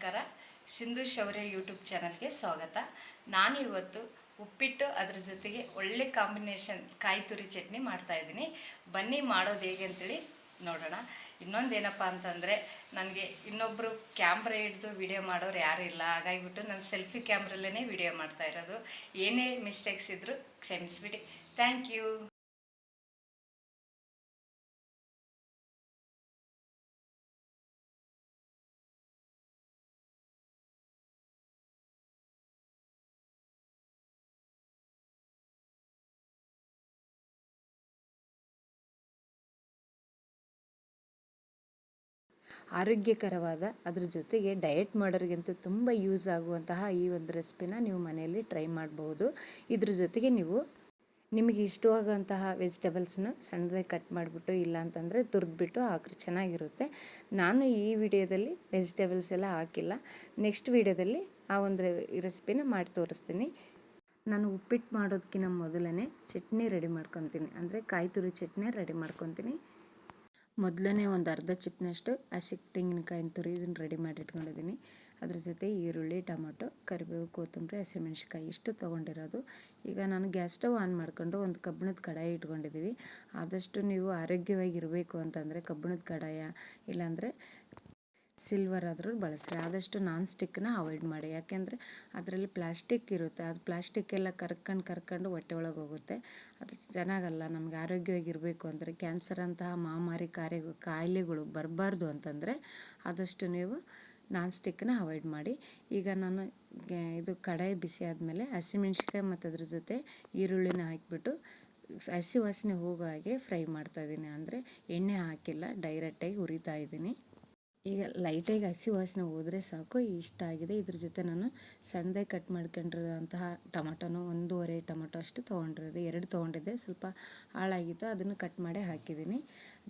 ನಮಸ್ಕಾರ. ಸಿಂಧು ಶೌರ್ಯ ಯೂಟ್ಯೂಬ್ ಚಾನಲ್ಗೆ ಸ್ವಾಗತ. ನಾನು ಇವತ್ತು ಉಪ್ಪಿಟ್ಟು ಅದ್ರ ಜೊತೆಗೆ ಒಳ್ಳೆ ಕಾಂಬಿನೇಷನ್ ಕಾಯಿ ತುರಿ ಚಟ್ನಿ ಮಾಡ್ತಾ ಇದ್ದೀನಿ. ಬನ್ನಿ ಮಾಡೋದು ಹೇಗೆ ಅಂತೇಳಿ ನೋಡೋಣ. ಇನ್ನೊಂದು ಏನಪ್ಪ ಅಂತಂದರೆ ನನಗೆ ಇನ್ನೊಬ್ಬರು ಕ್ಯಾಮ್ರ ಹಿಡಿದು ವಿಡಿಯೋ ಮಾಡೋರು ಯಾರೂ ಇಲ್ಲ. ಹಾಗಾಗಿಬಿಟ್ಟು ನಾನು ಸೆಲ್ಫಿ ಕ್ಯಾಮ್ರಲ್ಲೇ ವಿಡಿಯೋ ಮಾಡ್ತಾ ಇರೋದು. ಏನೇ ಮಿಸ್ಟೇಕ್ಸ್ ಇದ್ದರೂ ಕ್ಷಮಿಸಿಬಿಡಿ. Thank you. ಆರೋಗ್ಯಕರವಾದ ಅದ್ರ ಜೊತೆಗೆ ಡಯಟ್ ಮಾಡೋರಿಗಂತೂ ತುಂಬ ಯೂಸ್ ಆಗುವಂತಹ ಈ ಒಂದು ರೆಸಿಪಿನ ನೀವು ಮನೆಯಲ್ಲಿ ಟ್ರೈ ಮಾಡಬಹುದು ಇದ್ರ ಜೊತೆಗೆ ನೀವು ನಿಮಗೆ ಇಷ್ಟವಾಗುವಂತಹ ವೆಜಿಟೇಬಲ್ಸ್ನ ಸಣ್ಣದಾಗಿ ಕಟ್ ಮಾಡಿಬಿಟ್ಟು ಇಲ್ಲ ಅಂತಂದರೆ ತುರಿದ್ಬಿಟ್ಟು ಹಾಕ್ರಿ ಚೆನ್ನಾಗಿರುತ್ತೆ. ನಾನು ಈ ವಿಡಿಯೋದಲ್ಲಿ ವೆಜಿಟೇಬಲ್ಸ್ ಎಲ್ಲ ಹಾಕಿಲ್ಲ. ನೆಕ್ಸ್ಟ್ ವಿಡಿಯೋದಲ್ಲಿ ಆ ಒಂದು ರೆಸಿಪಿನ ಮಾಡಿ ತೋರಿಸ್ತೀನಿ. ನಾನು ಉಪ್ಪಿಟ್ಟು ಮಾಡೋದಕ್ಕಿಂತ ಮೊದಲನೇ ಚಟ್ನಿ ರೆಡಿ ಮಾಡ್ಕೊತೀನಿ. ಅಂದರೆ ಕಾಯಿ ತುರಿ ಚಟ್ನಿ ರೆಡಿ ಮಾಡ್ಕೊತೀನಿ. ಮೊದಲನೇ ಒಂದು ಅರ್ಧ ಚಿಪ್ನಷ್ಟು ಹಸಿ ತೆಂಗಿನಕಾಯಿನ ತುರಿ ಇದನ್ನು ರೆಡಿ ಮಾಡಿ ಇಟ್ಕೊಂಡಿದ್ದೀನಿ ಅದ್ರ ಜೊತೆ ಈರುಳ್ಳಿ, ಟೊಮೊಟೊ, ಕರಿಬೇವು, ಕೊತ್ತಂಬರಿ ಹಸಿಮೆಣ್ಸಿಕಾಯಿ ಇಷ್ಟು ತೊಗೊಂಡಿರೋದು. ಈಗ ನಾನು ಗ್ಯಾಸ್ ಸ್ಟವ್ ಆನ್ ಮಾಡ್ಕೊಂಡು ಒಂದು ಕಬ್ಬಿಣದ ಕಡಾಯಿ ಇಟ್ಕೊಂಡಿದ್ದೀವಿ ಆದಷ್ಟು ನೀವು ಆರೋಗ್ಯವಾಗಿರಬೇಕು ಅಂತಂದರೆ ಕಬ್ಬಿಣದ ಕಡಾಯ, ಇಲ್ಲಾಂದರೆ ಸಿಲ್ವರ್ ಆದರೂ ಬಳಸ್ರಿ. ಆದಷ್ಟು ನಾನ್ ಸ್ಟಿಕ್ನ ಅವಾಯ್ಡ್ ಮಾಡಿ. ಯಾಕೆಂದರೆ ಅದರಲ್ಲಿ ಪ್ಲಾಸ್ಟಿಕ್ ಇರುತ್ತೆ. ಅದು ಪ್ಲಾಸ್ಟಿಕ್ ಎಲ್ಲ ಕರ್ಕೊಂಡು ಕರ್ಕೊಂಡು ಹೊಟ್ಟೆ ಒಳಗೆ ಹೋಗುತ್ತೆ. ಅದು ಚೆನ್ನಾಗಲ್ಲ. ನಮಗೆ ಆರೋಗ್ಯವಾಗಿರಬೇಕು ಅಂದರೆ ಕ್ಯಾನ್ಸರ್ ಅಂತಹ ಮಹಾಮಾರಿ ಕಾರ್ಯ ಕಾಯಿಲೆಗಳು ಬರಬಾರ್ದು ಅಂತಂದರೆ ಆದಷ್ಟು ನೀವು ನಾನ್ ಸ್ಟಿಕ್ನ ಅವಾಯ್ಡ್ ಮಾಡಿ. ಈಗ ನಾನು ಇದು ಕಡಾಯಿ ಬಿಸಿ ಆದಮೇಲೆ ಹಸಿಮೆಣ್ಸಿಕಾಯಿ ಮತ್ತು ಅದ್ರ ಜೊತೆ ಈರುಳ್ಳಿನ ಹಾಕಿಬಿಟ್ಟು ಹಸಿ ವಾಸನೆ ಹೋಗೋ ಹಾಗೆ ಫ್ರೈ ಮಾಡ್ತಾಯಿದ್ದೀನಿ ಅಂದರೆ ಎಣ್ಣೆ ಹಾಕಿಲ್ಲ ಡೈರೆಕ್ಟಾಗಿ ಹುರಿತಾ ಇದ್ದೀನಿ. ಈಗ ಲೈಟಾಗಿ ಹಸಿ ವಾಸನೆ ಹೋದರೆ ಸಾಕು, ಇಷ್ಟ ಆಗಿದೆ. ಇದ್ರ ಜೊತೆ ನಾನು ಸಣ್ಣದಾಗಿ ಕಟ್ ಮಾಡ್ಕೊಂಡಿರೋಂತಹ ಟೊಮಟೊನು ಒಂದೂವರೆ ಟೊಮೊಟೊ ಅಷ್ಟು ತೊಗೊಂಡಿರೋದು. ಎರಡು ತೊಗೊಂಡಿದ್ದೆ. ಸ್ವಲ್ಪ ಹಾಳಾಗಿತ್ತು. ಅದನ್ನು ಕಟ್ ಮಾಡಿ ಹಾಕಿದ್ದೀನಿ.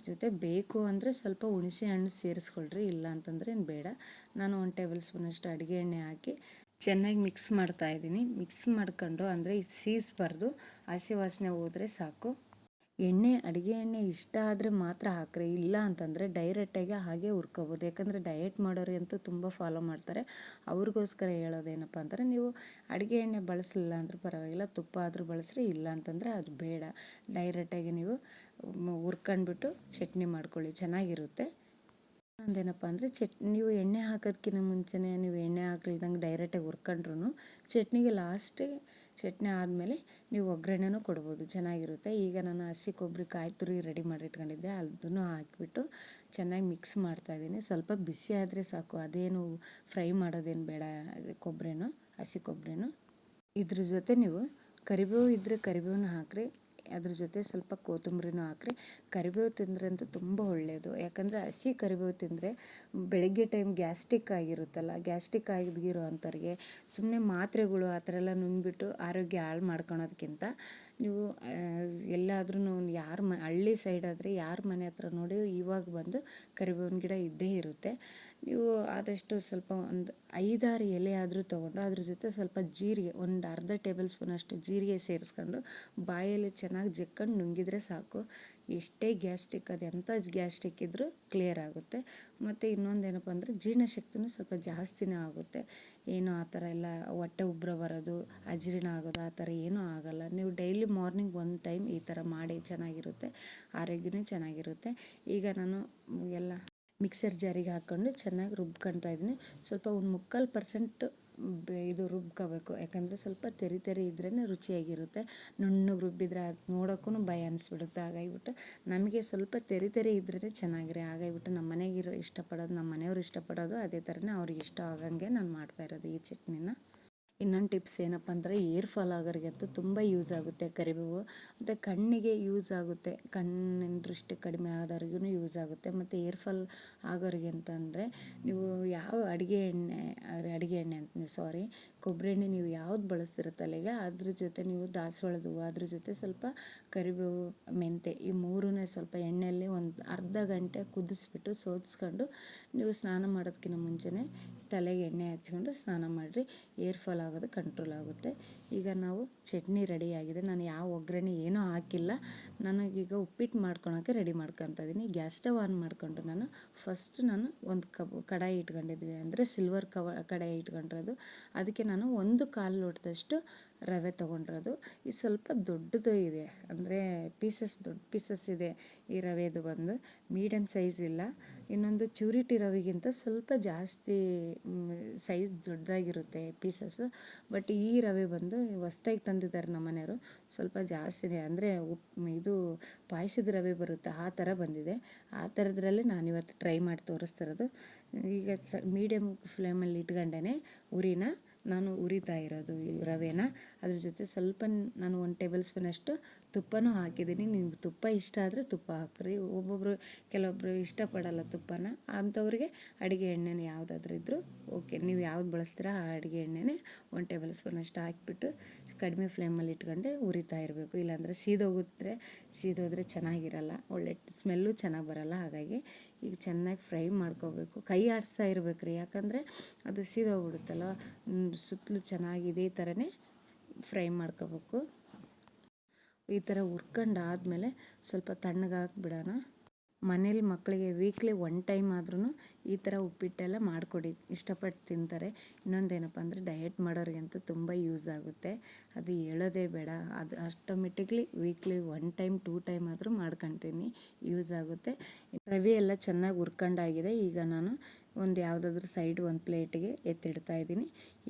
ಜೊತೆ ಬೇಕು ಅಂದರೆ ಸ್ವಲ್ಪ ಹುಣಸೆ ಹಣ್ಣು ಸೇರಿಸ್ಕೊಳ್ರಿ. ಇಲ್ಲ ಅಂತಂದರೆ ಬೇಡ. ನಾನು ಒಂದು ಟೇಬಲ್ ಸ್ಪೂನಷ್ಟು ಅಡುಗೆ ಎಣ್ಣೆ ಹಾಕಿ ಚೆನ್ನಾಗಿ ಮಿಕ್ಸ್ ಮಾಡ್ತಾ ಇದ್ದೀನಿ. ಮಿಕ್ಸ್ ಮಾಡ್ಕೊಂಡು ಅಂದರೆ ಸೀಸ್ಬಾರ್ದು ಹಸಿ ವಾಸನೆ ಹೋದರೆ ಸಾಕು. ಎಣ್ಣೆ, ಅಡುಗೆ ಎಣ್ಣೆ ಇಷ್ಟ ಆದರೆ ಮಾತ್ರ ಹಾಕ್ರಿ. ಇಲ್ಲ ಅಂತಂದರೆ ಡೈರೆಕ್ಟಾಗಿ ಹಾಗೆ ಹುರ್ಕೋಬೋದು. ಯಾಕಂದರೆ ಡಯಟ್ ಮಾಡೋರು ಅಂತೂ ತುಂಬ ಫಾಲೋ ಮಾಡ್ತಾರೆ. ಅವ್ರಿಗೋಸ್ಕರ ಹೇಳೋದೇನಪ್ಪ ಅಂದರೆ ನೀವು ಅಡುಗೆ ಎಣ್ಣೆ ಬಳಸಲಿಲ್ಲ ಅಂದರೂ ಪರವಾಗಿಲ್ಲ, ತುಪ್ಪ ಆದರೂ ಬಳಸ್ರಿ, ಇಲ್ಲ ಅಂತಂದರೆ ಅದು ಬೇಡ. ಡೈರೆಕ್ಟಾಗಿ ನೀವು ಹುರ್ಕೊಂಡ್ಬಿಟ್ಟು ಚಟ್ನಿ ಮಾಡ್ಕೊಳ್ಳಿ. ಚೆನ್ನಾಗಿರುತ್ತೆ. ಒಂದೇನಪ್ಪ ಅಂದರೆ ಚಟ್ ನೀವು ಎಣ್ಣೆ ಹಾಕೋದಕ್ಕಿಂತ ಮುಂಚೆನೇ ನೀವು ಎಣ್ಣೆ ಹಾಕ್ಲಿಲ್ದಂಗೆ ಡೈರೆಕ್ಟಾಗಿ ಹುರ್ಕೊಂಡ್ರು ಚಟ್ನಿಗೆ ಲಾಸ್ಟಿಗೆ ಚಟ್ನಿ ಆದಮೇಲೆ ನೀವು ಒಗ್ಗರಣೆನೂ ಕೊಡ್ಬೋದು, ಚೆನ್ನಾಗಿರುತ್ತೆ. ಈಗ ನಾನು ಹಸಿ ಕೊಬ್ಬರಿ ಕಾಯಿ ತುರಿ ರೆಡಿ ಮಾಡಿ ಇಟ್ಕೊಂಡಿದ್ದೆ ಅದನ್ನು ಹಾಕಿಬಿಟ್ಟು ಚೆನ್ನಾಗಿ ಮಿಕ್ಸ್ ಮಾಡ್ತಾಯಿದ್ದೀನಿ ಸ್ವಲ್ಪ ಬಿಸಿ ಆದರೆ ಸಾಕು, ಅದೇನು ಫ್ರೈ ಮಾಡೋದೇನು ಬೇಡ, ಕೊಬ್ಬರಿನೂ, ಹಸಿ ಕೊಬ್ಬರಿನೂ. ಇದ್ರ ಜೊತೆ ನೀವು ಕರಿಬೇವು ಇದ್ದರೆ ಕರಿಬೇವನ್ನ ಹಾಕಿರಿ ಅದ್ರ ಜೊತೆ ಸ್ವಲ್ಪ ಕೊತ್ತಂಬರಿನೂ ಹಾಕ್ರಿ. ಕರಿಬೇವು ತಿಂದರೆ ಅಂತೂ ತುಂಬ ಒಳ್ಳೆಯದು ಯಾಕಂದರೆ ಹಸಿ ಕರಿಬೇವು ತಿಂದರೆ ಬೆಳಗ್ಗೆ ಟೈಮ್ ಗ್ಯಾಸ್ಟಿಕ್ ಆಗಿರುತ್ತಲ್ಲ ಗ್ಯಾಸ್ಟಿಕ್ ಆಗಿರೋ ಅಂಥವ್ರಿಗೆ ಸುಮ್ಮನೆ ಮಾತ್ರೆಗಳು ಆ ಥರ ಎಲ್ಲ ನುಂಗ್ಬಿಟ್ಟು ಆರೋಗ್ಯ ಹಾಳು ಮಾಡ್ಕೊಳೋದಕ್ಕಿಂತ ನೀವು ಎಲ್ಲಾದ್ರೂ ಯಾರ ಮ, ಹಳ್ಳಿ ಸೈಡ್ ಆದರೆ ಯಾರ ಮನೆ ಹತ್ರ ನೋಡಿ ಇವಾಗ ಬಂದು ಕರಿಬೇವಿನ ಗಿಡ ಇದ್ದೇ ಇರುತ್ತೆ. ನೀವು ಆದಷ್ಟು ಸ್ವಲ್ಪ ಒಂದು ಐದಾರು ಎಲೆ ಆದರೂ ತೊಗೊಂಡು ಅದ್ರ ಜೊತೆ ಸ್ವಲ್ಪ ಜೀರಿಗೆ, ಒಂದು ಅರ್ಧ ಟೇಬಲ್ ಸ್ಪೂನಷ್ಟು ಜೀರಿಗೆ ಸೇರಿಸ್ಕೊಂಡು ಬಾಯಲ್ಲಿ ಚೆನ್ನಾಗಿ ಜಕ್ಕೊಂಡು ನುಂಗಿದ್ರೆ ಸಾಕು. ಎಷ್ಟೇ ಗ್ಯಾಸ್ಟಿಕ್ ಅದು ಎಂಥ ಗ್ಯಾಸ್ಟಿಕ್ ಇದ್ದರೂ ಕ್ಲಿಯರ್ ಆಗುತ್ತೆ. ಮತ್ತು ಇನ್ನೊಂದು ಏನಪ್ಪ ಅಂದರೆ ಜೀರ್ಣಶಕ್ತಿನೂ ಸ್ವಲ್ಪ ಜಾಸ್ತಿನೇ ಆಗುತ್ತೆ. ಏನು ಆ ಥರ ಎಲ್ಲ ಹೊಟ್ಟೆ ಉಬ್ಬರ ಬರೋದು, ಅಜೀರ್ಣ ಆಗೋದು, ಆ ಥರ ಏನೂ ಆಗೋಲ್ಲ. ನೀವು ಡೈಲಿ ಮಾರ್ನಿಂಗ್ ಒಂದು ಟೈಮ್ ಈ ಥರ ಮಾಡಿ ಚೆನ್ನಾಗಿರುತ್ತೆ, ಆರೋಗ್ಯನೂ ಚೆನ್ನಾಗಿರುತ್ತೆ. ಈಗ ನಾನು ಎಲ್ಲ ಮಿಕ್ಸರ್ ಜಾರಿಗೆ ಹಾಕ್ಕೊಂಡು ಚೆನ್ನಾಗಿ ರುಬ್ಕೊಳ್ತಾ ಇದ್ದೀನಿ. ಸ್ವಲ್ಪ ಒಂದು ಮುಕ್ಕಾಲು ಪರ್ಸೆಂಟ್ ಇದು ರುಬ್ಕೋಬೇಕು. ಯಾಕಂದರೆ ಸ್ವಲ್ಪ ತೆರಿ ತೆರಿ ಇದ್ರೇ ರುಚಿಯಾಗಿರುತ್ತೆ. ನುಣ್ಣಗೆ ರುಬ್ಬಿದ್ರೆ ಅದು ನೋಡೋಕ್ಕೂ ಭಯ ಅನಿಸ್ಬಿಡುತ್ತೆ. ಹಾಗಾಗಿಬಿಟ್ಟು ನಮಗೆ ಸ್ವಲ್ಪ ತೆರಿ ತೆರಿ ಇದ್ರೇ ಚೆನ್ನಾಗಿರಿ, ಹಾಗಾಗಿಬಿಟ್ಟು ನಮ್ಮ ಮನೆಗಿರೋ ಇಷ್ಟಪಡೋದು, ನಮ್ಮ ಮನೆಯವ್ರು ಇಷ್ಟಪಡೋದು ಅದೇ ಥರನೇ ಅವ್ರಿಗೆ ಇಷ್ಟ ಆಗಂಗೆ ನಾನು ಮಾಡ್ತಾ ಇರೋದು ಈ ಚಟ್ನಿನ. ಇನ್ನೊಂದು ಟಿಪ್ಸ್ ಏನಪ್ಪ ಅಂದರೆ ಏರ್ ಫಾಲ್ ಆಗೋರಿಗಂತೂ ತುಂಬ ಯೂಸ್ ಆಗುತ್ತೆ ಕರಿಬೇವು. ಮತ್ತು ಕಣ್ಣಿಗೆ ಯೂಸ್ ಆಗುತ್ತೆ, ಕಣ್ಣಿನ ದೃಷ್ಟಿ ಕಡಿಮೆ ಆದವ್ರಿಗೂ ಯೂಸ್ ಆಗುತ್ತೆ. ಮತ್ತು ಏರ್ ಫಾಲ್ ಆಗೋರಿಗೆ ಅಂತಂದರೆ ನೀವು ಯಾವ ಅಡುಗೆ ಎಣ್ಣೆ ಅಡುಗೆ ಎಣ್ಣೆ ಅಂತೀನಿ ಸಾರಿ ಕೊಬ್ಬರಿ ಎಣ್ಣೆ ನೀವು ಯಾವ್ದು ಬಳಸ್ತೀರ ತಲೆಗೆ, ಅದ್ರ ಜೊತೆ ನೀವು ದಾಸವಾಳದ ಹೂವು, ಅದ್ರ ಜೊತೆ ಸ್ವಲ್ಪ ಕರಿಬೇವು, ಮೆಂತೆ, ಈ ಮೂರನ್ನೇ ಸ್ವಲ್ಪ ಎಣ್ಣೆಯಲ್ಲಿ ಒಂದು ಅರ್ಧ ಗಂಟೆ ಕುದಿಸ್ಬಿಟ್ಟು ಸೋದಿಸ್ಕೊಂಡು ನೀವು ಸ್ನಾನ ಮಾಡೋದಕ್ಕಿಂತ ಮುಂಚೆನೇ ತಲೆಗೆ ಎಣ್ಣೆ ಹಚ್ಕೊಂಡು ಸ್ನಾನ ಮಾಡಿರಿ. ಏರ್ ಫಾಲ್ ಆಗೋದು ಕಂಟ್ರೋಲ್ ಆಗುತ್ತೆ. ಈಗ ನಾವು ಚಟ್ನಿ ರೆಡಿ ಆಗಿದೆ. ನಾನು ಯಾವ ಒಗ್ಗರಣೆ ಏನೂ ಹಾಕಿಲ್ಲ. ನನಗೀಗ ಉಪ್ಪಿಟ್ಟು ಮಾಡ್ಕೊಳಕ್ಕೆ ರೆಡಿ ಮಾಡ್ಕೊತ ಇದ್ದೀನಿ ಗ್ಯಾಸ್ ಸ್ಟವ್ ಆನ್ ಮಾಡಿಕೊಂಡು ನಾನು ಫಸ್ಟ್ ನಾನು ಒಂದು ಕಬ್ ಕಡಾಯಿ ಇಟ್ಕೊಂಡಿದ್ವಿ ಅಂದರೆ ಸಿಲ್ವರ್ ಕವ, ಕಡಾಯಿ ಇಟ್ಕೊಂಡಿರೋದು. ಅದಕ್ಕೆ ನಾನು ಒಂದು ಕಾಲು ಲೋಟದಷ್ಟು ರವೆ ತೊಗೊಂಡಿರೋದು. ಇದು ಸ್ವಲ್ಪ ದೊಡ್ಡದು ಇದೆ. ಅಂದರೆ ಪೀಸಸ್ ದೊಡ್ಡ ಪೀಸಸ್ ಇದೆ ಈ ರವೆದು ಬಂದು. ಮೀಡಿಯಮ್ ಸೈಜ್ ಇಲ್ಲ. ಇನ್ನೊಂದು ಚೂರಿಟಿ ರವೆಗಿಂತ ಸ್ವಲ್ಪ ಜಾಸ್ತಿ ಸೈಜ್ ದೊಡ್ಡದಾಗಿರುತ್ತೆ ಪೀಸಸ್ ಬಟ್ ಈ ರವೆ ಬಂದು ಹೊಸ್ದಾಗಿ ತಂದಿದ್ದಾರೆ ನಮ್ಮ ಮನೆಯವರು. ಸ್ವಲ್ಪ ಇದೆ. ಅಂದರೆ ಉಪ್, ಇದು ಪಾಯಸದ ರವೆ ಬರುತ್ತೆ. ಆ ಥರ ಬಂದಿದೆ. ಆ ಥರದ್ರಲ್ಲೇ ನಾನಿವತ್ತು ಟ್ರೈ ಮಾಡಿ ತೋರಿಸ್ತಿರೋದು. ಈಗ ಸ ಮೀಡಿಯಮ್ ಫ್ಲೇಮಲ್ಲಿ ಇಟ್ಕೊಂಡೇ ಉರಿನ. ನಾನು ಉರಿತಾ ಇರೋದು ಈ ರವೆನ. ಅದ್ರ ಜೊತೆ ಸ್ವಲ್ಪ ನಾನು ಒಂದು ಟೇಬಲ್ ಸ್ಪೂನ್ ಅಷ್ಟು ತುಪ್ಪನೂ ಹಾಕಿದ್ದೀನಿ. ನಿಮ್ಗೆ ತುಪ್ಪ ಇಷ್ಟ ಆದರೆ ತುಪ್ಪ ಹಾಕ್ರಿ. ಒಬ್ಬೊಬ್ಬರು ಕೆಲವೊಬ್ಬರು ಇಷ್ಟಪಡಲ್ಲ ತುಪ್ಪನ. ಅಂಥವ್ರಿಗೆ ಅಡುಗೆ ಎಣ್ಣೆನ ಯಾವುದಾದ್ರೂ ಇದ್ದರೂ ಓಕೆ. ನೀವು ಯಾವ್ದು ಬಳಸ್ತೀರಾ ಆ ಅಡುಗೆ ಎಣ್ಣೆನೇ ಒಂದು ಟೇಬಲ್ ಸ್ಪೂನ್ ಅಷ್ಟು ಹಾಕಿಬಿಟ್ಟು ಕಡಿಮೆ ಫ್ಲೇಮಲ್ಲಿ ಇಟ್ಕೊಂಡೆ ಉರಿತಾ ಇರಬೇಕು. ಇಲ್ಲಾಂದರೆ ಸೀದೋಗುತ್ತೆ ಸೀದೋದ್ರೆ ಚೆನ್ನಾಗಿರಲ್ಲ. ಒಳ್ಳೆ ಸ್ಮೆಲ್ಲು ಚೆನ್ನಾಗಿ ಬರಲ್ಲ. ಹಾಗಾಗಿ ಈಗ ಚೆನ್ನಾಗಿ ಫ್ರೈ ಮಾಡ್ಕೋಬೇಕು. ಕೈ ಆಡಿಸ್ತಾ ಇರ್ಬೇಕು ರೀ ಯಾಕಂದರೆ ಅದು ಸೀದೋಗ್ಬಿಡುತ್ತಲ್ಲ ಸುತ್ತಲೂ ಚೆನ್ನಾಗಿ ಇದೇ ಥರನೇ ಫ್ರೈ ಮಾಡ್ಕೋಬೇಕು. ಈ ಥರ ಹುರ್ಕೊಂಡು ಆದಮೇಲೆ ಸ್ವಲ್ಪ ತಣ್ಣಗಾಕಿ ಬಿಡೋಣ ಮನೇಲಿ ಮಕ್ಕಳಿಗೆ ವೀಕ್ಲಿ ಒನ್ ಟೈಮ್ ಆದ್ರೂ ಈ ಥರ ಉಪ್ಪಿಟ್ಟೆಲ್ಲ ಮಾಡಿಕೊಡಿ. ಇಷ್ಟಪಟ್ಟು ತಿಂತಾರೆ. ಇನ್ನೊಂದೇನಪ್ಪ ಅಂದರೆ ಡಯಟ್ ಮಾಡೋರಿಗಂತೂ ತುಂಬ ಯೂಸ್ ಆಗುತ್ತೆ. ಅದು ಹೇಳೋದೇ ಬೇಡ. ಅದು automatically weekly one time, two time ಆದರೂ ಮಾಡ್ಕೊತೀನಿ. ಯೂಸ್ ಆಗುತ್ತೆ. ರವೆ ಎಲ್ಲ ಚೆನ್ನಾಗಿ ಹುರ್ಕೊಂಡಾಗಿದೆ. ಈಗ ನಾನು ಒಂದು ಯಾವುದಾದ್ರೂ ಸೈಡ್ ಒಂದು ಪ್ಲೇಟಿಗೆ ಎತ್ತಿಡ್ತಾ ಇದ್ದೀನಿ.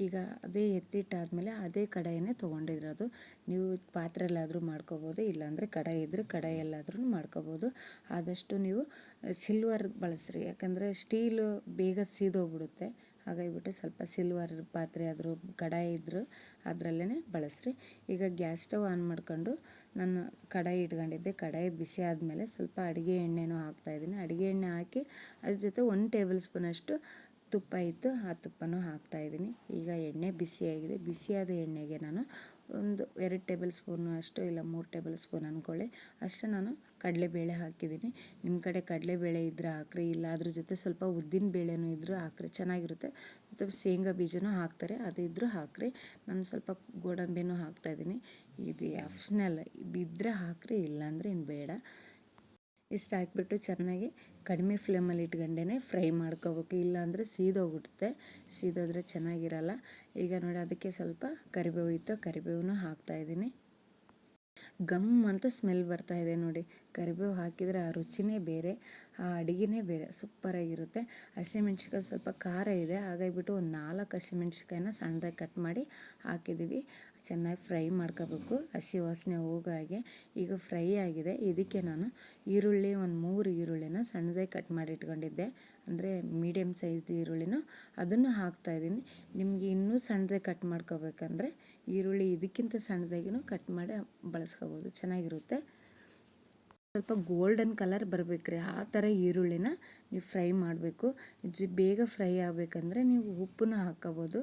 ಈಗ ಅದೇ ಎತ್ತಿಟ್ಟಾದಮೇಲೆ ಅದೇ ಕಡಾಯನ್ನೇ ತೊಗೊಂಡಿರೋದು. ನೀವು ಪಾತ್ರೆಯಲ್ಲಾದರೂ ಮಾಡ್ಕೋಬೋದು, ಇಲ್ಲಾಂದರೆ ಕಡಾಯಿ ಇದ್ದರೆ ಕಡಾಯಲ್ಲಾದ್ರೂ ಮಾಡ್ಕೋಬೋದು. ಆದಷ್ಟು ನೀವು ಸಿಲ್ವರ್ ಬಳಸ್ರಿ. ಯಾಕಂದರೆ ಸ್ಟೀಲು ಬೇಗ ಸೀದೋಗ್ಬಿಡುತ್ತೆ. ಹಾಗಾಗಿಬಿಟ್ಟು ಸ್ವಲ್ಪ ಸಿಲ್ವರ್ ಪಾತ್ರೆ ಆದರೂ ಕಡಾಯಿ ಇದ್ದರೂ ಅದರಲ್ಲೇ ಬಳಸ್ರಿ. ಈಗ ಗ್ಯಾಸ್ ಸ್ಟವ್ ಆನ್ ಮಾಡ್ಕೊಂಡು ನಾನು ಕಡಾಯಿ ಇಟ್ಕೊಂಡಿದ್ದೆ. ಕಡಾಯಿ ಬಿಸಿ ಆದಮೇಲೆ ಸ್ವಲ್ಪ ಅಡುಗೆ ಎಣ್ಣೆನೂ ಹಾಕ್ತಾಯಿದ್ದೀನಿ ಅಡುಗೆ ಎಣ್ಣೆ ಹಾಕಿ ಅದ್ರ ಜೊತೆ ಒಂದು ಟೇಬಲ್ ಸ್ಪೂನಷ್ಟು ತುಪ್ಪ ಇತ್ತು, ಆ ತುಪ್ಪನೂ ಹಾಕ್ತಾಯಿದ್ದೀನಿ ಈಗ ಎಣ್ಣೆ ಬಿಸಿಯಾಗಿದೆ. ಬಿಸಿಯಾದ ಎಣ್ಣೆಗೆ ನಾನು ಒಂದು ಎರಡು ಟೇಬಲ್ ಸ್ಪೂನು ಅಷ್ಟು ಇಲ್ಲ ಮೂರು ಟೇಬಲ್ ಸ್ಪೂನ್ ಅಂದ್ಕೊಳ್ಳಿ ಅಷ್ಟು ನಾನು ಕಡಲೆಬೇಳೆ ಹಾಕಿದ್ದೀನಿ. ನಿಮ್ಮ ಕಡೆ ಕಡಲೆಬೇಳೆ ಇದ್ದರೆ ಹಾಕ್ರಿ, ಇಲ್ಲ ಅದ್ರ ಜೊತೆ ಸ್ವಲ್ಪ ಉದ್ದಿನ ಬೇಳೆನೂ ಇದ್ದರೂ ಹಾಕ್ರಿ, ಚೆನ್ನಾಗಿರುತ್ತೆ. ಮತ್ತು ಶೇಂಗಾ ಬೀಜನೂ ಹಾಕ್ತಾರೆ, ಅದು ಇದ್ದರೂ ಹಾಕ್ರಿ. ನಾನು ಸ್ವಲ್ಪ ಗೋಡಂಬಿನೂ ಹಾಕ್ತಾಯಿದ್ದೀನಿ ಇದು ಆಪ್ಷನಲ್ ಬಿದ್ದರೆ ಹಾಕ್ರಿ, ಇಲ್ಲಾಂದರೆ ಇನ್ನು ಬೇಡ. ಇಷ್ಟು ಹಾಕ್ಬಿಟ್ಟು ಚೆನ್ನಾಗಿ ಕಡಿಮೆ ಫ್ಲೇಮಲ್ಲಿ ಇಟ್ಕೊಂಡೇ ಫ್ರೈ ಮಾಡ್ಕೋಬೇಕು. ಇಲ್ಲಾಂದರೆ ಸೀದೋಗ್ಬಿಡುತ್ತೆ. ಸೀದೋದ್ರೆ ಚೆನ್ನಾಗಿರಲ್ಲ. ಈಗ ನೋಡಿ ಅದಕ್ಕೆ ಸ್ವಲ್ಪ ಕರಿಬೇವು ಇತ್ತು. ಕರಿಬೇವನ್ನೂ ಹಾಕ್ತಾಯಿದ್ದೀನಿ ಗಮ್ ಅಂತ ಸ್ಮೆಲ್ ಬರ್ತಾ ಇದೆ ನೋಡಿ. ಕರಿಬೇವು ಹಾಕಿದರೆ ಆ ರುಚಿನೇ ಬೇರೆ, ಆ ಅಡುಗೆನೇ ಬೇರೆ ಸೂಪರಾಗಿರುತ್ತೆ ಹಸಿಮೆಣ್ಸಿಕಾಯಿ ಸ್ವಲ್ಪ ಖಾರ ಇದೆ. ಹಾಗಾಗಿಬಿಟ್ಟು ಒಂದು ನಾಲ್ಕು ಹಸಿಮೆಣ್ಸಿಕಾಯಿನ ಸಣ್ಣದಾಗಿ ಕಟ್ ಮಾಡಿ ಹಾಕಿದ್ದೀವಿ. ಚೆನ್ನಾಗಿ ಫ್ರೈ ಮಾಡ್ಕೋಬೇಕು. ಹಸಿ ವಾಸನೆ ಹೋಗೋ ಹಾಗೆ. ಈಗ ಫ್ರೈ ಆಗಿದೆ. ಇದಕ್ಕೆ ನಾನು ಈರುಳ್ಳಿ, ಒಂದು ಮೂರು ಈರುಳ್ಳಿನ ಸಣ್ಣದಾಗಿ ಕಟ್ ಮಾಡಿ ಇಟ್ಕೊಂಡಿದ್ದೆ ಅಂದರೆ ಮೀಡಿಯಮ್ ಸೈಜ್ ಈರುಳ್ಳಿನ. ಅದನ್ನು ಹಾಕ್ತಾಯಿದ್ದೀನಿ ನಿಮಗೆ ಇನ್ನೂ ಸಣ್ಣದಾಗಿ ಕಟ್ ಮಾಡ್ಕೋಬೇಕಂದ್ರೆ ಈರುಳ್ಳಿ ಇದಕ್ಕಿಂತ ಸಣ್ಣದಾಗಿನೂ ಕಟ್ ಮಾಡಿ ಬಳಸ್ಕೋಬೋದು. ಚೆನ್ನಾಗಿರುತ್ತೆ. ಸ್ವಲ್ಪ ಗೋಲ್ಡನ್ ಕಲರ್ ಬರಬೇಕ್ರಿ. ಆ ಥರ ಈರುಳ್ಳಿನ ನೀವು ಫ್ರೈ ಮಾಡಬೇಕು. ಇದು ಬೇಗ ಫ್ರೈ ಆಗಬೇಕಂದ್ರೆ ನೀವು ಉಪ್ಪನ್ನು ಹಾಕ್ಕೋಬೋದು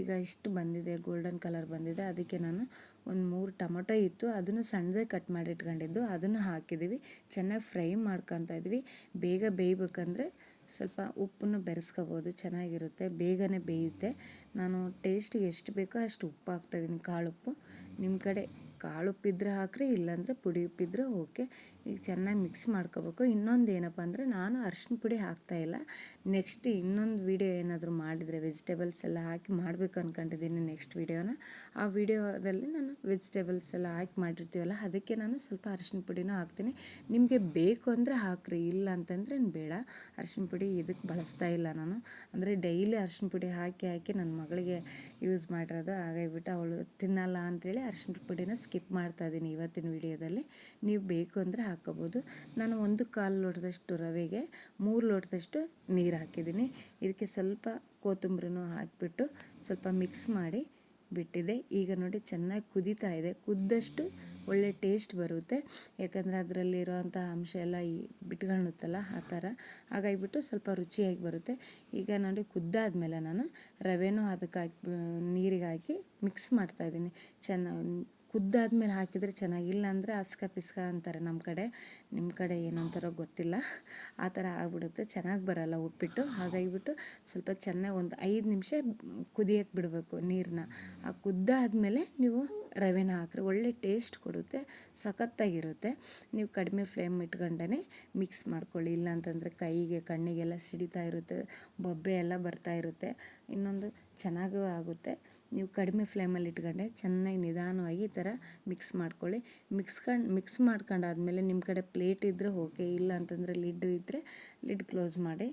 ಈಗ ಇಷ್ಟು ಬಂದಿದೆ, ಗೋಲ್ಡನ್ ಕಲರ್ ಬಂದಿದೆ. ಅದಕ್ಕೆ ನಾನು ಒಂದು ಮೂರು ಟೊಮೊಟೊ ಇತ್ತು. ಅದನ್ನು ಸಣ್ಣದೇ ಕಟ್ ಮಾಡಿ ಇಟ್ಕೊಂಡಿದ್ದು ಅದನ್ನು ಹಾಕಿದ್ದೀವಿ. ಚೆನ್ನಾಗಿ ಫ್ರೈ ಮಾಡ್ಕೊತಾ ಇದ್ವಿ ಬೇಗ ಬೇಯಬೇಕಂದ್ರೆ ಸ್ವಲ್ಪ ಉಪ್ಪನ್ನು ಬೆರೆಸ್ಕೋಬೋದು. ಚೆನ್ನಾಗಿರುತ್ತೆ. ಬೇಗನೆ ಬೇಯುತ್ತೆ. ನಾನು ಟೇಸ್ಟಿಗೆ ಎಷ್ಟು ಬೇಕೋ ಅಷ್ಟು ಉಪ್ಪು ಹಾಕ್ತಾಯಿದ್ದೀನಿ ಕಾಳುಪ್ಪು ನಿಮ್ಮ ಕಡೆ ಕಾಳುಪ್ಪಿದ್ರೆ ಹಾಕ್ರಿ, ಇಲ್ಲಾಂದರೆ ಪುಡಿ ಉಪ್ಪಿದ್ರೆ ಓಕೆ. ಈಗ ಚೆನ್ನಾಗಿ ಮಿಕ್ಸ್ ಮಾಡ್ಕೋಬೇಕು. ಇನ್ನೊಂದು ಏನಪ್ಪ ಅಂದರೆ ನಾನು ಅರ್ಶಿನ ಪುಡಿ ಹಾಕ್ತಾಯಿಲ್ಲ ನೆಕ್ಸ್ಟ್ ಇನ್ನೊಂದು ವೀಡಿಯೋ ಏನಾದರೂ ಮಾಡಿದರೆ ವೆಜಿಟೇಬಲ್ಸ್ ಎಲ್ಲ ಹಾಕಿ ಮಾಡಬೇಕು ಅಂದ್ಕೊಂಡಿದ್ದೀನಿ ನೆಕ್ಸ್ಟ್ ವೀಡಿಯೋನ ಆ ವಿಡಿಯೋದಲ್ಲಿ ನಾನು ವೆಜಿಟೇಬಲ್ಸ್ ಎಲ್ಲ ಹಾಕಿ ಮಾಡಿರ್ತೀವಲ್ಲ, ಅದಕ್ಕೆ ನಾನು ಸ್ವಲ್ಪ ಅರ್ಶಿನ ಪುಡಿನೂ ಹಾಕ್ತೀನಿ. ನಿಮಗೆ ಬೇಕು ಅಂದರೆ ಹಾಕ್ರಿ, ಇಲ್ಲ ಅಂತಂದರೆ ಬೇಡ. ಅರ್ಶಿನ ಪುಡಿ ಇದಕ್ಕೆ ಬಳಸ್ತಾ ಇಲ್ಲ ನಾನು. ಅಂದರೆ ಡೈಲಿ ಅರ್ಶಿನ ಪುಡಿ ಹಾಕಿ ಹಾಕಿ ನನ್ನ ಮಗಳಿಗೆ ಯೂಸ್ ಮಾಡಿರೋದು ಹಾಗಾಗಿಬಿಟ್ಟು ಅವಳು ತಿನ್ನಲ್ಲ ಅಂತೇಳಿ ಅರ್ಶಿನ ಪುಡಿನ ಸ್ಕಿಪ್ ಮಾಡ್ತಾ ಇದ್ದೀನಿ ಇವತ್ತಿನ ವಿಡಿಯೋದಲ್ಲಿ ನೀವು ಬೇಕು ಅಂದರೆ ಹಾಕ್ಕೋಬೋದು ನಾನು ಒಂದು ಕಾಲು ಲೋಟದಷ್ಟು ರವೆಗೆ, ಮೂರು ಲೋಟದಷ್ಟು ನೀರು ಹಾಕಿದ್ದೀನಿ. ಇದಕ್ಕೆ ಸ್ವಲ್ಪ ಕೊತ್ತಂಬರಿನೂ ಹಾಕಿಬಿಟ್ಟು ಸ್ವಲ್ಪ ಮಿಕ್ಸ್ ಮಾಡಿ ಬಿಟ್ಟಿದೆ. ಈಗ ನೋಡಿ ಚೆನ್ನಾಗಿ ಕುದೀತಾ ಇದೆ. ಕುದ್ದಷ್ಟು ಒಳ್ಳೆ ಟೇಸ್ಟ್ ಬರುತ್ತೆ. ಯಾಕಂದರೆ ಅದರಲ್ಲಿರೋವಂಥ ಅಂಶ ಎಲ್ಲ ಈ ಬಿಟ್ಕೊಳ್ಳುತ್ತಲ್ಲ ಆ ಥರ. ಹಾಗಾಗಿಬಿಟ್ಟು ಸ್ವಲ್ಪ ರುಚಿಯಾಗಿ ಬರುತ್ತೆ. ಈಗ ನೋಡಿ ಕುದ್ದಾದ್ಮೇಲೆ ನಾನು ರವೆನೂ ಅದಕ್ಕೆ ಹಾಕಿ ನೀರಿಗೆ ಹಾಕಿ ಮಿಕ್ಸ್ ಮಾಡ್ತಾಯಿದ್ದೀನಿ ಚೆನ್ನಾಗಿ ಕುದ್ದಾದ್ಮೇಲೆ ಹಾಕಿದರೆ ಚೆನ್ನಾಗಿಲ್ಲ ಅಂದರೆ ಅಸ್ಕ ಪಿಸ್ಕ ಅಂತಾರೆ ನಮ್ಮ ಕಡೆ. ನಿಮ್ಮ ಕಡೆ ಏನಂತಾರೋ ಗೊತ್ತಿಲ್ಲ. ಆ ಥರ ಆಗ್ಬಿಡುತ್ತೆ. ಚೆನ್ನಾಗಿ ಬರಲ್ಲ ಉಪ್ಪಿಟ್ಟು. ಹಾಗಾಗಿಬಿಟ್ಟು ಸ್ವಲ್ಪ ಚೆನ್ನಾಗಿ ಒಂದು ಐದು ನಿಮಿಷ ಕುದಿಯಕ್ಕೆ ಬಿಡಬೇಕು ನೀರನ್ನ. ಆ ಕುದ್ದಾದಮೇಲೆ ನೀವು ರವೆನ ಹಾಕ್ರಿ ಒಳ್ಳೆ ಟೇಸ್ಟ್ ಕೊಡುತ್ತೆ, ಸಖತ್ತಾಗಿರುತ್ತೆ. ನೀವು ಕಡಿಮೆ ಫ್ಲೇಮ್ ಇಟ್ಕೊಂಡೇ ಮಿಕ್ಸ್ ಮಾಡ್ಕೊಳ್ಳಿ. ಇಲ್ಲ ಅಂತಂದರೆ ಕೈಗೆ, ಕಣ್ಣಿಗೆಲ್ಲ ಸಿಡಿತಾ ಇರುತ್ತೆ, ಬೊಬ್ಬೆ ಎಲ್ಲ ಬರ್ತಾ ಇರುತ್ತೆ. ಇನ್ನೊಂದು ಚೆನ್ನಾಗೂ ಆಗುತ್ತೆ. ನೀವು ಕಡಿಮೆ ಫ್ಲೇಮಲ್ಲಿ ಇಟ್ಕೊಂಡೆ ಚೆನ್ನಾಗಿ ನಿಧಾನವಾಗಿ ಈ ಥರ ಮಿಕ್ಸ್ ಮಾಡ್ಕೊಳ್ಳಿ. ಮಿಕ್ಸ್ಕೊಂಡು, ಮಿಕ್ಸ್ ಮಾಡ್ಕೊಂಡಾದ್ಮೇಲೆ ನಿಮ್ಮ ಕಡೆ ಪ್ಲೇಟ್ ಇದ್ದರೆ ಓಕೆ, ಇಲ್ಲ ಅಂತಂದರೆ ಲಿಡ್ ಇದ್ದರೆ ಲಿಡ್ ಕ್ಲೋಸ್ ಮಾಡಿ,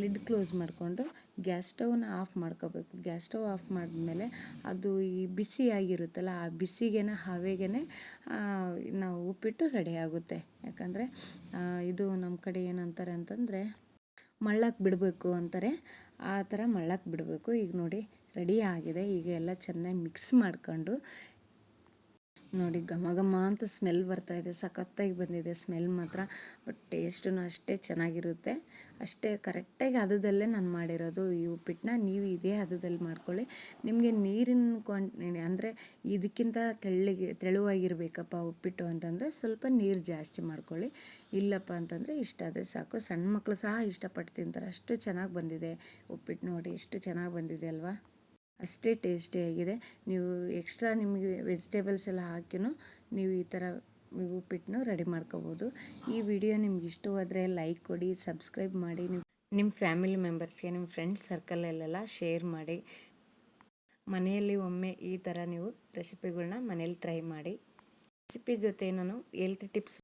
ಲಿಡ್ ಕ್ಲೋಸ್ ಮಾಡಿಕೊಂಡು ಗ್ಯಾಸ್ ಸ್ಟವ್ನ ಆಫ್ ಮಾಡ್ಕೋಬೇಕು. ಗ್ಯಾಸ್ ಸ್ಟವ್ ಆಫ್ ಮಾಡಿದ್ಮೇಲೆ ಅದು ಈ ಬಿಸಿ ಆಗಿರುತ್ತಲ್ಲ ಆ ಬಿಸಿಗೆನೆ, ಹವೆಗೇನೆ ನಾವು ಉಪ್ಪಿಟ್ಟು ರೆಡಿ ಆಗುತ್ತೆ. ಯಾಕಂದರೆ ಇದು ನಮ್ಮ ಕಡೆ ಏನಂತಾರೆ ಅಂತಂದರೆ ಮಳ್ಳಕ್ಕೆ ಬಿಡಬೇಕು ಅಂತಾರೆ. ಆ ಥರ ಮಳ್ಳಕ್ಕೆ ಬಿಡಬೇಕು. ಈಗ ನೋಡಿ ರೆಡಿ ಆಗಿದೆ. ಈಗ ಎಲ್ಲ ಚೆನ್ನಾಗಿ ಮಿಕ್ಸ್ ಮಾಡ್ಕೊಂಡು ನೋಡಿ ಘಮ ಘಮ ಅಂತ ಸ್ಮೆಲ್ ಬರ್ತಾ ಇದೆ. ಸಖತ್ತಾಗಿ ಬಂದಿದೆ ಸ್ಮೆಲ್ ಮಾತ್ರ. ಬಟ್ ಟೇಸ್ಟೂ ಅಷ್ಟೇ ಚೆನ್ನಾಗಿರುತ್ತೆ. ಅಷ್ಟೇ ಕರೆಕ್ಟಾಗಿ ಅದದಲ್ಲೇ ನಾನು ಮಾಡಿರೋದು ಈ ಉಪ್ಪಿಟ್ಟನ್ನ ನೀವು ಇದೇ ಹದದಲ್ಲಿ ಮಾಡ್ಕೊಳ್ಳಿ. ನಿಮಗೆ ನೀರಿನ ಕ್ವಾಂಟ್ ಅಂದರೆ ಇದಕ್ಕಿಂತ ತೆಳ್ಳಗೆ, ತೆಳುವಾಗಿರಬೇಕಪ್ಪ ಉಪ್ಪಿಟ್ಟು ಅಂತಂದರೆ ಸ್ವಲ್ಪ ನೀರು ಜಾಸ್ತಿ ಮಾಡ್ಕೊಳ್ಳಿ. ಇಲ್ಲಪ್ಪ ಅಂತಂದರೆ ಇಷ್ಟ. ಆದರೆ ಸಾಕು. ಸಣ್ಣ ಮಕ್ಕಳು ಸಹ ಇಷ್ಟಪಟ್ಟು ತಿಂತಾರೆ. ಅಷ್ಟು ಚೆನ್ನಾಗಿ ಬಂದಿದೆ ಉಪ್ಪಿಟ್ಟು ನೋಡಿ. ಎಷ್ಟು ಚೆನ್ನಾಗಿ ಬಂದಿದೆ ಅಲ್ವಾ? ಅಷ್ಟೇ ಟೇಸ್ಟಿಯಾಗಿದೆ ನೀವು ಎಕ್ಸ್ಟ್ರಾ ನಿಮಗೆ ವೆಜಿಟೇಬಲ್ಸ್ ಎಲ್ಲ ಹಾಕಿನೂ ನೀವು ಈ ಥರ ಉಪ್ಪಿಟ್ಟನ್ನು ರೆಡಿ ಮಾಡ್ಕೋಬೋದು. ಈ ವಿಡಿಯೋ ನಿಮ್ಗೆ ಇಷ್ಟವಾದರೆ ಲೈಕ್ ಕೊಡಿ, ಸಬ್ಸ್ಕ್ರೈಬ್ ಮಾಡಿ ನಿಮ್ಮ ನಿಮ್ಮ ಫ್ಯಾಮಿಲಿ ಮೆಂಬರ್ಸ್ಗೆ, ನಿಮ್ಮ ಫ್ರೆಂಡ್ಸ್ ಸರ್ಕಲಲ್ಲೆಲ್ಲ ಶೇರ್ ಮಾಡಿ. ಮನೆಯಲ್ಲಿ ಒಮ್ಮೆ ಈ ಥರ ನೀವು ರೆಸಿಪಿಗಳನ್ನ ಮನೇಲಿ ಟ್ರೈ ಮಾಡಿ. ರೆಸಿಪಿ ಜೊತೆ ನಾನು ಹೆಲ್ತ್ ಟಿಪ್ಸ್